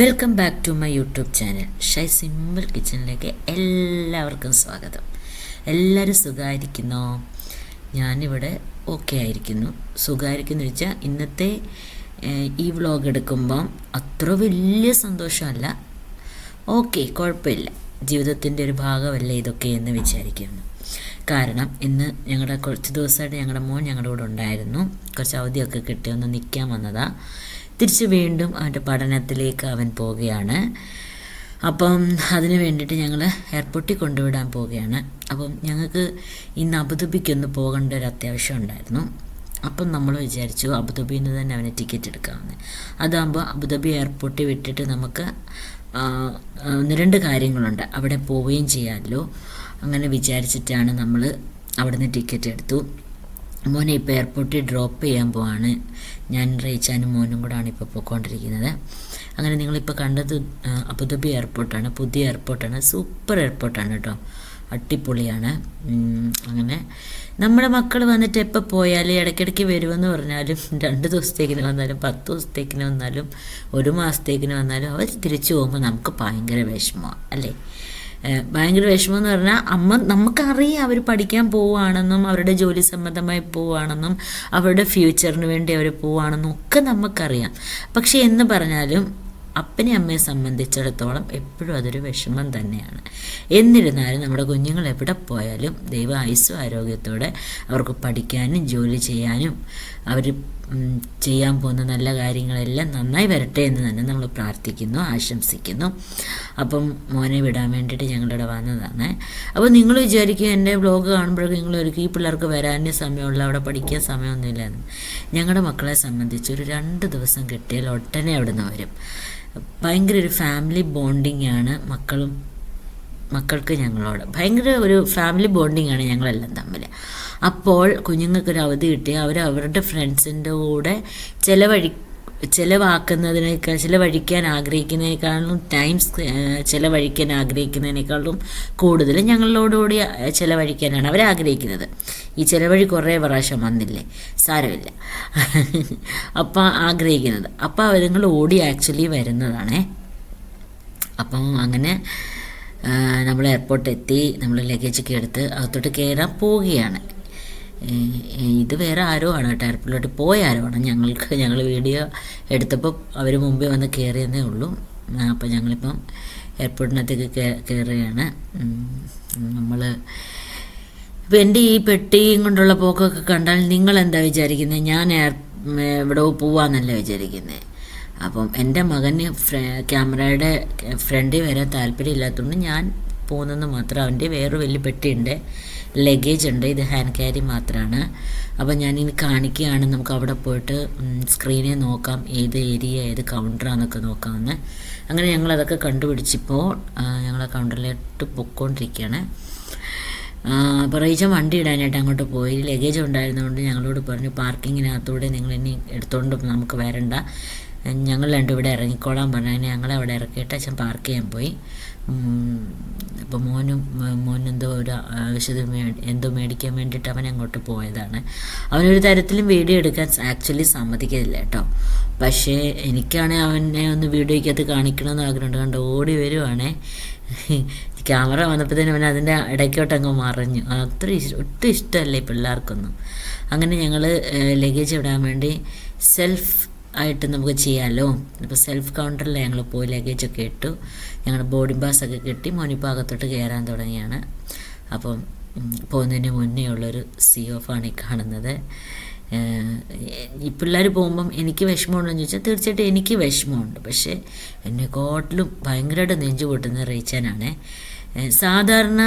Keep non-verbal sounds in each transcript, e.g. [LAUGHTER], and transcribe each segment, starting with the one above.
Welcome back to my YouTube channel Shy Simple കിച്ചണിലേക്ക് എല്ലാവർക്കും സ്വാഗതം. എല്ലാവരും സുഖമായിരിക്കുന്നോ ഞാനിവിടെ ഓക്കെ ആയിരിക്കുന്നു. സുഖമായിരിക്കുന്നു വെച്ചാൽ ഇന്നത്തെ ഈ വ്ളോഗ് എടുക്കുമ്പം അത്ര വലിയ സന്തോഷമല്ല. ഓക്കെ കുഴപ്പമില്ല. ജീവിതത്തിന്റെ ഒരു ഭാഗമല്ലേ ഇതൊക്കെ എന്ന് വിചാരിക്കുന്നു. കാരണം ഇന്ന് ഞങ്ങളുടെ കുറച്ച് ദിവസമായിട്ട് ഞങ്ങളുടെ മോൻ ഞങ്ങളുടെ കൂടെ ഉണ്ടായിരുന്നു. കുറച്ച് അവധിയൊക്കെ കിട്ടി ഒന്ന് നിൽക്കാൻ വന്നതാ. തിരിച്ച് വീണ്ടും അവന്റെ പഠനത്തിലേക്ക് അവൻ പോവുകയാണ്. അപ്പം അതിന് വേണ്ടിയിട്ട് ഞങ്ങൾ എയർപോർട്ടിൽ കൊണ്ടുവിടാൻ പോവുകയാണ്. അപ്പം ഞങ്ങൾക്ക് ഇന്ന് അബുദാബിക്കൊന്ന് പോകേണ്ട ഒരു അത്യാവശ്യം ഉണ്ടായിരുന്നു. അപ്പം നമ്മൾ വിചാരിച്ചു അബുദാബിയിൽ നിന്ന് തന്നെ അവന് ടിക്കറ്റ് എടുക്കാമെന്ന് അതാകുമ്പോൾ അബുദാബി എയർപോർട്ടിൽ വിട്ടിട്ട് നമുക്ക് ഒന്ന് രണ്ട് കാര്യങ്ങളുണ്ട്. അവിടെ പോവുകയും ചെയ്യാമല്ലോ അങ്ങനെ വിചാരിച്ചിട്ടാണ് നമ്മൾ അവിടുന്ന് ടിക്കറ്റ് എടുത്തു. മോനെ ഇപ്പോൾ എയർപോർട്ടിൽ ഡ്രോപ്പ് ചെയ്യാൻ പോവാണ്. ഞാൻ റേച്ചാനും മോനും കൂടാണ് ഇപ്പോൾ പോയിക്കൊണ്ടിരിക്കുന്നത്. അങ്ങനെ നിങ്ങളിപ്പോൾ കണ്ടത് അബുദാബി എയർപോർട്ടാണ് പുതിയ എയർപോർട്ടാണ് സൂപ്പർ എയർപോർട്ടാണ് കേട്ടോ അടിപൊളിയാണ്. അങ്ങനെ. നമ്മുടെ മക്കൾ വന്നിട്ട് എപ്പോൾ പോയാലും ഇടയ്ക്കിടയ്ക്ക് വരുമെന്ന് പറഞ്ഞാലും രണ്ട് ദിവസത്തേക്കിന് വന്നാലും പത്ത് ദിവസത്തേക്കിന് വന്നാലും ഒരു മാസത്തേക്കിന് വന്നാലും അവർ തിരിച്ചു പോകുമ്പോൾ നമുക്ക് ഭയങ്കര വിഷമമാണ് അല്ലേ? ഭയങ്കര വിഷമം എന്ന് പറഞ്ഞാൽ അമ്മ നമുക്കറിയാം അവർ പഠിക്കാൻ പോവുകയാണെന്നും അവരുടെ ജോലി സംബന്ധമായി പോവുകയാണെന്നും അവരുടെ ഫ്യൂച്ചറിന് വേണ്ടി അവർ പോവുകയാണെന്നും ഒക്കെ നമുക്കറിയാം. പക്ഷെ എന്ന് പറഞ്ഞാലും അപ്പനെ അമ്മയെ സംബന്ധിച്ചിടത്തോളം എപ്പോഴും അതൊരു വിഷമം തന്നെയാണ്. എന്നിരുന്നാലും നമ്മുടെ കുഞ്ഞുങ്ങൾ എവിടെ പോയാലും ദൈവ ആയുസ്സും ആരോഗ്യത്തോടെ അവർക്ക് പഠിക്കാനും ജോലി ചെയ്യാനും അവർ ചെയ്യാൻ പോകുന്ന നല്ല കാര്യങ്ങളെല്ലാം നന്നായി വരട്ടെ എന്ന് തന്നെ നമ്മൾ പ്രാർത്ഥിക്കുന്നു ആശംസിക്കുന്നു. അപ്പം മോനെ വിടാൻ വേണ്ടിയിട്ട് ഞങ്ങളിവിടെ വന്നതാണ്. അപ്പോൾ നിങ്ങൾ വിചാരിക്കും എന്റെ ബ്ലോഗ് കാണുമ്പോഴൊക്കെ നിങ്ങൾ ഒരിക്കലും ഈ പിള്ളേർക്ക് വരാനേ സമയമുള്ള അവിടെ പഠിക്കാൻ സമയമൊന്നുമില്ല എന്ന് ഞങ്ങളുടെ മക്കളെ സംബന്ധിച്ച് ഒരു രണ്ട് ദിവസം കിട്ടിയാൽ ഒട്ടനെ അവിടെ നിന്ന് വരും. ഭയങ്കര ഒരു ഫാമിലി ബോണ്ടിങ് ആണ് മക്കളും മക്കൾക്ക് ഞങ്ങളോട്. ഭയങ്കര ഒരു ഫാമിലി ബോണ്ടിങ് ആണ് ഞങ്ങളെല്ലാം തമ്മിൽ അപ്പോൾ കുഞ്ഞുങ്ങൾക്കൊരു അവധി കിട്ടി. അവർ അവരുടെ ഫ്രണ്ട്സിന്റെ കൂടെ ചിലവഴി ചിലവാക്കുന്നതിനേക്കാൾ ചിലവഴിക്കാൻ ആഗ്രഹിക്കുന്നതിനേക്കാളും ടൈം ചിലവഴിക്കാൻ ആഗ്രഹിക്കുന്നതിനേക്കാളും കൂടുതൽ ഞങ്ങളോടുകൂടി ചിലവഴിക്കാനാണ് അവർ ആഗ്രഹിക്കുന്നത്. ഈ ചിലവഴി കുറേ പ്രാവശ്യം വന്നില്ലേ? സാരമില്ല. [LAUGHS] അപ്പം ആഗ്രഹിക്കുന്നത്. അപ്പോൾ അവരുങ്ങൾ ഓടി ആക്ച്വലി വരുന്നതാണേ. അപ്പം അങ്ങനെ നമ്മൾ എയർപോർട്ടെത്തി നമ്മൾ ലഗേജൊക്കെ എടുത്ത് അകത്തോട്ട് കയറാൻ പോവുകയാണ്. ഇത് വേറെ ആരോ ആണ് കേട്ടോ പോയ ആരോ ആണ്. ഞങ്ങൾക്ക് ഞങ്ങൾ വീഡിയോ എടുത്തപ്പോൾ അവർ മുമ്പേ വന്ന് കയറിയെന്നേ ഉള്ളൂ. അപ്പം ഞങ്ങളിപ്പം എയർപോർട്ടിനകത്തേക്ക് കയറുകയാണ് നമ്മൾ ഇപ്പം എന്റെ ഈ പെട്ടിയും കൊണ്ടുള്ള പോക്കൊക്കെ കണ്ടാൽ നിങ്ങൾ എന്താ വിചാരിക്കുന്നത് ഞാൻ എയർ എവിടെ പോവാന്നല്ല വിചാരിക്കുന്നത് അപ്പം എന്റെ മകന് ക്യാമറയുടെ ഫ്രണ്ടിൽ വരാൻ താല്പര്യം ഇല്ലാത്തതുകൊണ്ട് ഞാൻ പോകുന്നെന്ന് മാത്രം. അവന്റെ വേറെ വലിയ പെട്ടിയുണ്ട്. ലഗേജ് ഉണ്ട്. ഇത് ഹാൻഡ് ക്യാരി മാത്രമാണ് അപ്പം ഞാനിനി കാണിക്കുകയാണ് നമുക്ക് അവിടെ പോയിട്ട് സ്ക്രീനിൽ നോക്കാം. ഏത് ഏരിയ ഏത് കൗണ്ടറാന്നൊക്കെ നോക്കാമെന്ന്. അങ്ങനെ ഞങ്ങളതൊക്കെ കണ്ടുപിടിച്ചിപ്പോൾ ഞങ്ങൾ ആ കൗണ്ടറിലോട്ട് പൊയ്ക്കൊണ്ടിരിക്കുകയാണ് അപ്പോൾ റീച്ച വണ്ടി ഇടാനായിട്ട് അങ്ങോട്ട് പോയി. ലഗേജ് ഉണ്ടായിരുന്നതുകൊണ്ട് ഞങ്ങളോട് പറഞ്ഞു പാർക്കിങ്ങിനകത്തൂടെ നിങ്ങൾ ഇനി എടുത്തുകൊണ്ട് നമുക്ക് വരണ്ട. ഞങ്ങൾ രണ്ടും ഇവിടെ ഇറങ്ങിക്കോളാൻ പറഞ്ഞു. ഞങ്ങളെ അവിടെ ഇറക്കിയിട്ട് അച്ഛൻ പാർക്ക് ചെയ്യാൻ പോയി. അപ്പോൾ മോനും മോൻ എന്തോ ഒരു ആവശ്യത്തിന് എന്തോ മേടിക്കാൻ വേണ്ടിയിട്ട് അവൻ അങ്ങോട്ട് പോയതാണ്. അവനൊരു തരത്തിലും വീഡിയോ എടുക്കാൻ ആക്ച്വലി സമ്മതിക്കില്ല കേട്ടോ. പക്ഷേ എനിക്കാണെങ്കിൽ അവനെ ഒന്ന് വീഡിയോയ്ക്കകത്ത് കാണിക്കണമെന്ന് ആഗ്രഹമുണ്ട്. കണ്ട് ഓടി വരുവാണേ. ക്യാമറ വന്നപ്പോഴത്തേനും അവൻ അതിന്റെ ഇടയ്ക്കോട്ട് അങ്ങ് മറഞ്ഞു. അത്ര ഒട്ടും ഇഷ്ടമല്ലേ പിള്ളേർക്കൊന്നും. അങ്ങനെ ഞങ്ങൾ ലഗേജ് ഇടാൻ വേണ്ടി സെൽഫ് ആയിട്ട് നമുക്ക് ചെയ്യാമല്ലോ അപ്പോൾ സെൽഫ് കൗണ്ടറിൽ ഞങ്ങൾ പോയി ലഗേജൊക്കെ ഇട്ടു. ഞങ്ങൾ ബോർഡിംഗ് പാസ്സൊക്കെ കിട്ടി. മോനിപ്പാകത്തോട്ട് കയറാൻ തുടങ്ങിയാണ്. അപ്പം പോകുന്നതിന് മുന്നേ ഉള്ളൊരു സി ഓഫാണ് ഈ കാണുന്നത്. ഈ പിള്ളേർ പോകുമ്പം എനിക്ക് വിഷമമുണ്ടെന്ന് ചോദിച്ചാൽ തീർച്ചയായിട്ടും എനിക്ക് വിഷമമുണ്ട്. പക്ഷേ എന്നെ കോട്ടിലും ഭയങ്കരമായിട്ട് നെഞ്ചു പൊട്ടുന്ന റീച്ചാനാണ്. സാധാരണ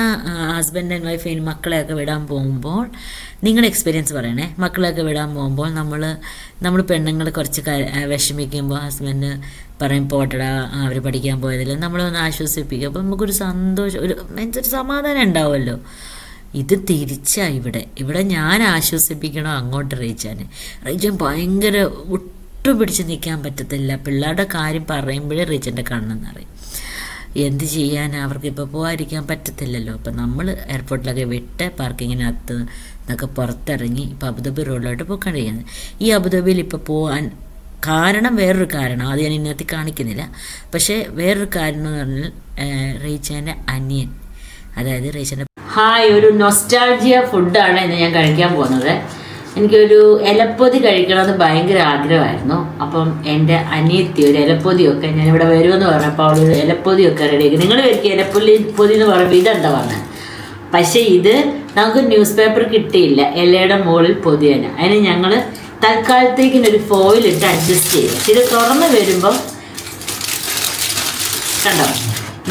ഹസ്ബൻഡ് ആൻഡ് വൈഫ് ഇനി മക്കളെയൊക്കെ വിടാൻ പോകുമ്പോൾ നിങ്ങളുടെ എക്സ്പീരിയൻസ് പറയണേ. മക്കളെയൊക്കെ വിടാൻ പോകുമ്പോൾ നമ്മൾ നമ്മൾ പെണ്ണുങ്ങൾ കുറച്ച് വിഷമിക്കുമ്പോൾ ഹസ്ബൻഡ് പറയും പോട്ടടാ അവർ പഠിക്കാൻ പോയതിൽ നമ്മളൊന്ന് ആശ്വസിപ്പിക്കുക അപ്പോൾ നമുക്കൊരു സന്തോഷം ഒരു മീൻസ് ഒരു സമാധാനം ഉണ്ടാവുമല്ലോ. ഇത് തിരിച്ചാ ഇവിടെ. ഇവിടെ ഞാൻ ആശ്വസിപ്പിക്കണോ അങ്ങോട്ട് റീച്ചാൻ റീച്ചാൻ ഭയങ്കര ഒട്ടും പിടിച്ച് നിൽക്കാൻ പറ്റത്തില്ല. പിള്ളേരുടെ കാര്യം പറയുമ്പോഴേ റീച്ചന്റെ കണ്ണെന്നറിയും എന്ത് ചെയ്യാൻ അവർക്ക് ഇപ്പോൾ പോകാതിരിക്കാൻ പറ്റത്തില്ലല്ലോ. അപ്പം നമ്മൾ എയർപോർട്ടിലൊക്കെ വിട്ട് പാർക്കിങ്ങിനകത്ത് നിന്നൊക്കെ പുറത്തിറങ്ങി ഇപ്പോൾ അബുദാബി റോഡിലോട്ട് പോയിക്കൊണ്ടിരിക്കുന്നത് ഈ അബുദാബിയിൽ ഇപ്പോൾ പോകാൻ കാരണം വേറൊരു കാരണം. അത് ഞാൻ ഇന്നത്തെ കാണിക്കുന്നില്ല. പക്ഷേ വേറൊരു കാരണം എന്ന് പറഞ്ഞാൽ റീച്ചേന്റെ അനിയൻ. അതായത് റീച്ചേന്റെ ഹായ് ഒരു നൊസ്റ്റാൾജിയ ഫുഡാണ് ഇന്ന് ഞാൻ കഴിക്കാൻ പോകുന്നത്. എനിക്കൊരു ഇലപ്പൊതി കഴിക്കണമെന്ന് ഭയങ്കര ആഗ്രഹമായിരുന്നു. അപ്പം എന്റെ അനിയത്തി ഒരു ഇലപ്പൊതിയൊക്കെ ഞാനിവിടെ വരുമെന്ന് പറഞ്ഞപ്പോൾ അവൾ ഒരു ഇലപ്പൊതിയൊക്കെ റെഡിയാക്കി നിങ്ങൾ വരിക ഇലപ്പൊലി പൊതി എന്ന് പറയുമ്പോൾ ഇതെന്താ പറഞ്ഞത് പക്ഷേ ഇത് നമുക്ക് ന്യൂസ് പേപ്പർ കിട്ടിയില്ല. ഇലയുടെ മുകളിൽ പൊതിയന അതിന് ഞങ്ങൾ ഫോയിൽ ഇട്ട് അഡ്ജസ്റ്റ് ചെയ്യുക ഇത് തുറന്ന് വരുമ്പം കണ്ടോ?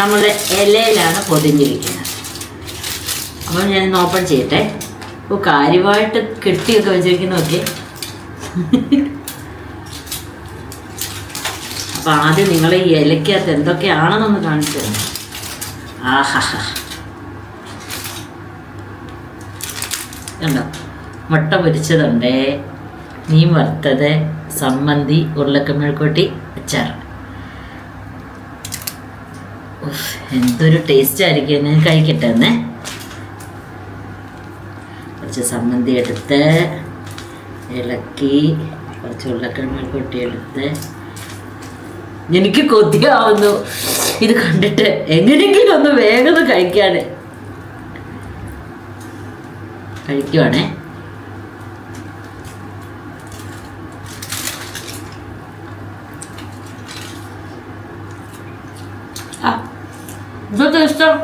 നമ്മുടെ ഇലയിലാണ് പൊതിഞ്ഞിരിക്കുന്നത്. അപ്പം ഞാൻ ഇന്ന് ഓപ്പൺ ചെയ്യട്ടെ. ഓ കാര്യമായിട്ട് കെട്ടിയൊക്കെ വെച്ചിരിക്കുന്ന നോക്കി അപ്പം ആദ്യം നിങ്ങൾ ഈ ഇലക്കകത്ത് എന്തൊക്കെയാണെന്നൊന്ന് കാണിച്ചു തരണം ആഹാ കണ്ടോ? മുട്ട പൊരിച്ചതുണ്ട് മീൻ വറുത്തത് സമ്മന്തി ഉരുളക്കമ്മിഴ്ക്കൊട്ടി അച്ചാർ. എന്തൊരു ടേസ്റ്റ് ആയിരിക്കും കഴിക്കട്ടെ എന്നേ കുറച്ച് സമ്മന്തി എടുത്ത് ഇളക്കി കുറച്ച് ഉരുളക്കിഴങ്ങ് കൊട്ടിയെടുത്ത് എനിക്ക് കൊതിയാവുന്നു. ഇത് കണ്ടിട്ട് എങ്ങനെയെങ്കിലും ഒന്ന് വേഗം കഴിക്കാണ്. കഴിക്കുവാണേ. ആ ഇതൊക്കെ ഇഷ്ടം.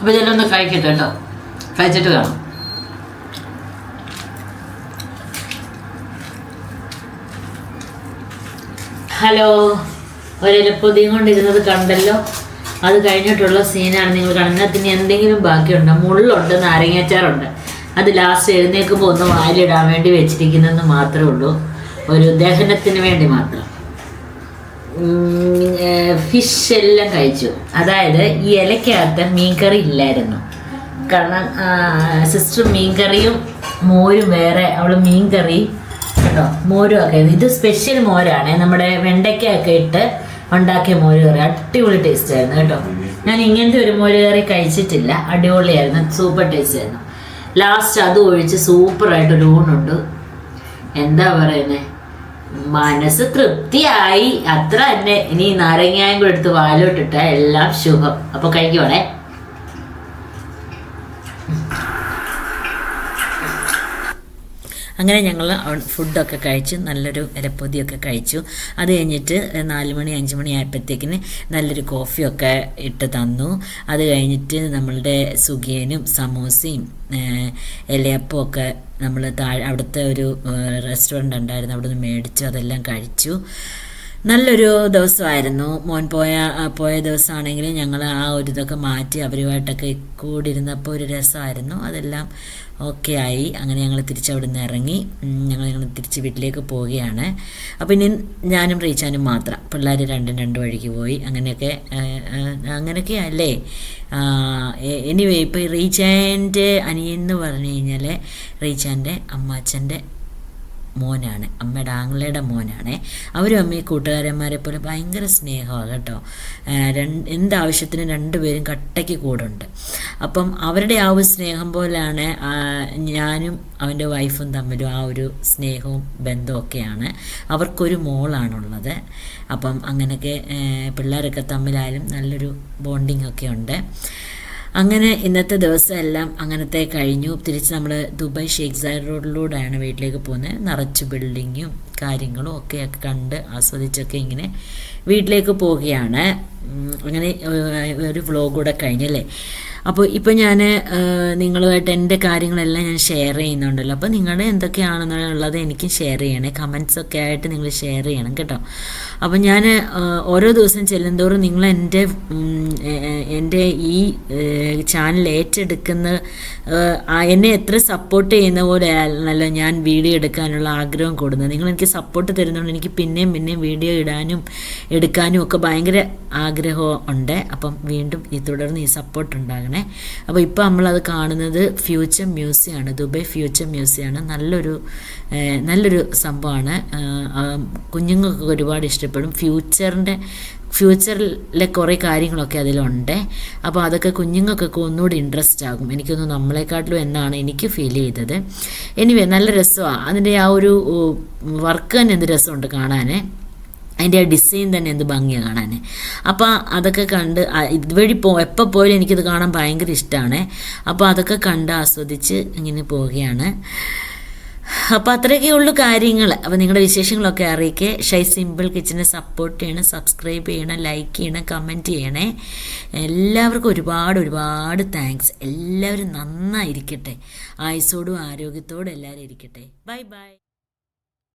അപ്പോൾ ഒന്ന് കഴിക്കട്ടെ കേട്ടോ. കഴിച്ചിട്ട് കാണാം. ഹലോ ഒരിലപ്പൊതിയും കൊണ്ടിരുന്നത് കണ്ടല്ലോ? അത് കഴിഞ്ഞിട്ടുള്ള സീനാണ് നിങ്ങൾ കാണുന്നത് ഇനി എന്തെങ്കിലും ബാക്കിയുണ്ട്? മുള്ളുണ്ട് നാരങ്ങാച്ചാറുണ്ട്. അത് ലാസ്റ്റ് എഴുന്നേൽക്കുമ്പോൾ ഒന്ന് വായിലിടാൻ വേണ്ടി വെച്ചിരിക്കുന്നതെന്ന് മാത്രമേ ഉള്ളൂ. ഒരു ദഹനത്തിന് വേണ്ടി മാത്രം. ഫിഷ് എല്ലാം കഴിച്ചു. അതായത് ഈ ഇലക്കകത്ത് മീൻകറി ഇല്ലായിരുന്നു. കാരണം സിസ്റ്റർ മീൻകറിയും മോരും വേറെ അവൾ മീൻകറി കേട്ടോ മോരും ഒക്കെ. ഇത് സ്പെഷ്യൽ മോരാണ്. നമ്മുടെ വെണ്ടയ്ക്കൊക്കെ ഇട്ട് ഉണ്ടാക്കിയ മോര് കറി. അടിപൊളി ടേസ്റ്റ് ആയിരുന്നു കേട്ടോ. ഞാൻ ഇങ്ങനത്തെ ഒരു മോര് കറി കഴിച്ചിട്ടില്ല. അടിപൊളിയായിരുന്നു. സൂപ്പർ ടേസ്റ്റ് ആയിരുന്നു. ലാസ്റ്റ് അത് ഒഴിച്ച് സൂപ്പറായിട്ടൊരു ഊണുണ്ട്. എന്താ പറയുന്നത് മനസ്സ് തൃപ്തിയായി. അത്ര തന്നെ. ഇനി നാരങ്ങായും കൂടെ എടുത്ത് വാലോട്ടിട്ട എല്ലാം ശുഭം. അപ്പൊ കഴിക്കുവാണേ. അങ്ങനെ ഞങ്ങൾ ഫുഡൊക്കെ കഴിച്ചു നല്ലൊരു ഇരപ്പൊതിയൊക്കെ കഴിച്ചു. അത് കഴിഞ്ഞിട്ട് നാല് മണി അഞ്ച് മണി ആയപ്പോഴത്തേക്കിന് നല്ലൊരു കോഫിയൊക്കെ ഇട്ട് തന്നു. അത് കഴിഞ്ഞിട്ട് നമ്മളുടെ സുഖിയനും സമൂസയും ഒക്കെ നമ്മൾ താഴെ അവിടുത്തെ ഒരു റെസ്റ്റോറന്റ് ഉണ്ടായിരുന്നു. അവിടെ നിന്ന് മേടിച്ചു അതെല്ലാം കഴിച്ചു. നല്ലൊരു ദിവസമായിരുന്നു. മോൻ പോയ പോയ ദിവസമാണെങ്കിൽ ഞങ്ങൾ ആ ഒരു ഇതൊക്കെ മാറ്റി അവരുമായിട്ടൊക്കെ കൂടിയിരുന്നപ്പോൾ ഒരു രസമായിരുന്നു. അതെല്ലാം ഓക്കെ ആയി. അങ്ങനെ ഞങ്ങൾ തിരിച്ച് അവിടെ നിന്ന് ഇറങ്ങി ഞങ്ങൾ ഞങ്ങൾ തിരിച്ച് വീട്ടിലേക്ക് പോവുകയാണ്. അപ്പോൾ ഇനി ഞാനും റീച്ചാനും മാത്രം. പിള്ളേർ രണ്ടും രണ്ട് വഴിക്ക് പോയി. അങ്ങനെയൊക്കെ അങ്ങനെയൊക്കെ അല്ലേ? എനിവേ ഇപ്പോൾ റീച്ചാന്റെ അനിയൻ എന്ന് പറഞ്ഞു കഴിഞ്ഞാൽ റീച്ചാന്റെ അമ്മാച്ചന്റെ മോനാണ്. അമ്മയുടെ ആങ്ങളയുടെ മോനാണ്. അവരും അമ്മയും കൂട്ടുകാരന്മാരെ പോലെ ഭയങ്കര സ്നേഹമാണ് കേട്ടോ. രണ്ട് എന്താവശ്യത്തിനും രണ്ടുപേരും കട്ടയ്ക്ക് കൂടുണ്ട്. അപ്പം അവരുടെ ആ ഒരു സ്നേഹം പോലെയാണ് ഞാനും അവന്റെ വൈഫും തമ്മിലും ആ ഒരു സ്നേഹവും ബന്ധമൊക്കെയാണ് അവർക്കൊരു മോളാണുള്ളത്. അപ്പം അങ്ങനെയൊക്കെ പിള്ളേരൊക്കെ തമ്മിലായാലും നല്ലൊരു ബോണ്ടിങ് ഒക്കെ ഉണ്ട്. അങ്ങനെ ഇന്നത്തെ ദിവസം എല്ലാം അങ്ങനത്തെ കഴിഞ്ഞു. തിരിച്ച് നമ്മൾ ദുബായ് ഷേഖ് സായർ റോഡിലൂടെയാണ് വീട്ടിലേക്ക് പോകുന്നത്. നിറച്ച് ബിൽഡിങ്ങും കാര്യങ്ങളും ഒക്കെ കണ്ട് ആസ്വദിച്ചൊക്കെ ഇങ്ങനെ വീട്ടിലേക്ക് പോവുകയാണ്. അങ്ങനെ ഒരു വ്ളോഗ് കൂടെ കഴിഞ്ഞല്ലേ അപ്പോൾ ഇപ്പോൾ ഞാൻ നിങ്ങളുമായിട്ട് എന്റെ കാര്യങ്ങളെല്ലാം ഞാൻ ഷെയർ ചെയ്യുന്നുണ്ടല്ലോ. അപ്പോൾ നിങ്ങളുടെ എന്തൊക്കെയാണെന്നുള്ളത് എനിക്ക് ഷെയർ ചെയ്യണേ. കമൻസ് ഒക്കെ ആയിട്ട് നിങ്ങൾ ഷെയർ ചെയ്യണം കേട്ടോ. അപ്പോൾ ഞാൻ ഓരോ ദിവസം ചെല്ലുന്തോറും നിങ്ങൾ എന്റെ എന്റെ ഈ ചാനൽ ഏറ്റെടുക്കുന്ന എന്നെ എത്ര സപ്പോർട്ട് ചെയ്യുന്ന പോലെ ആണല്ലോ ഞാൻ വീഡിയോ എടുക്കാനുള്ള ആഗ്രഹം കൂടുന്നത്. നിങ്ങൾ എനിക്ക് സപ്പോർട്ട് തരുന്നതുകൊണ്ട് എനിക്ക് പിന്നെയും പിന്നെയും വീഡിയോ ഇടാനും എടുക്കാനും ഒക്കെ ഭയങ്കര ആഗ്രഹം ഉണ്ട്. അപ്പം വീണ്ടും ഈ തുടർന്ന് ഈ സപ്പോർട്ട് ഉണ്ടാകണം. പറയണേ അപ്പോൾ ഇപ്പോൾ നമ്മളത് കാണുന്നത് ഫ്യൂച്ചർ മ്യൂസിയമാണ് ദുബൈ ഫ്യൂച്ചർ മ്യൂസിയമാണ് നല്ലൊരു നല്ലൊരു സംഭവമാണ്. കുഞ്ഞുങ്ങൾക്ക് ഒരുപാട് ഇഷ്ടപ്പെടും. ഫ്യൂച്ചറിന്റെ ഫ്യൂച്ചറിലെ കുറേ കാര്യങ്ങളൊക്കെ അതിലുണ്ട്. അപ്പോൾ അതൊക്കെ കുഞ്ഞുങ്ങൾക്കൊക്കെ ഒന്നുകൂടി ഇൻട്രസ്റ്റ് ആകും. എനിക്കൊന്ന് നമ്മളെക്കാട്ടിലും എന്നാണ് എനിക്ക് ഫീൽ ചെയ്തത്. എനിവേ നല്ല രസമാണ് അതിന്റെ ആ ഒരു വർക്ക് തന്നെ എന്ത് രസമുണ്ട് കാണാൻ അതിന്റെ ആ ഡിസൈൻ തന്നെ എന്ത് ഭംഗിയാണ് കാണാൻ അപ്പോൾ അതൊക്കെ കണ്ട് ഇതുവഴി പോ എപ്പോൾ പോയാലും എനിക്കിത് കാണാൻ ഭയങ്കര ഇഷ്ടമാണ് അപ്പോൾ അതൊക്കെ കണ്ട് ആസ്വദിച്ച് ഇങ്ങനെ പോവുകയാണ്. അപ്പോൾ അത്രയൊക്കെ ഉള്ളു കാര്യങ്ങൾ അപ്പോൾ നിങ്ങളുടെ വിശേഷങ്ങളൊക്കെ അറിയിക്കേ. ഷൈ സിമ്പിൾ കിച്ചനെ സപ്പോർട്ട് ചെയ്യണം സബ്സ്ക്രൈബ് ചെയ്യണം ലൈക്ക് ചെയ്യണം കമന്റ് ചെയ്യണേ. എല്ലാവർക്കും ഒരുപാട് ഒരുപാട് താങ്ക്സ്. എല്ലാവരും നന്നായിരിക്കട്ടെ. ആയുസോടും ആരോഗ്യത്തോടും എല്ലാവരും ഇരിക്കട്ടെ. Bye bye.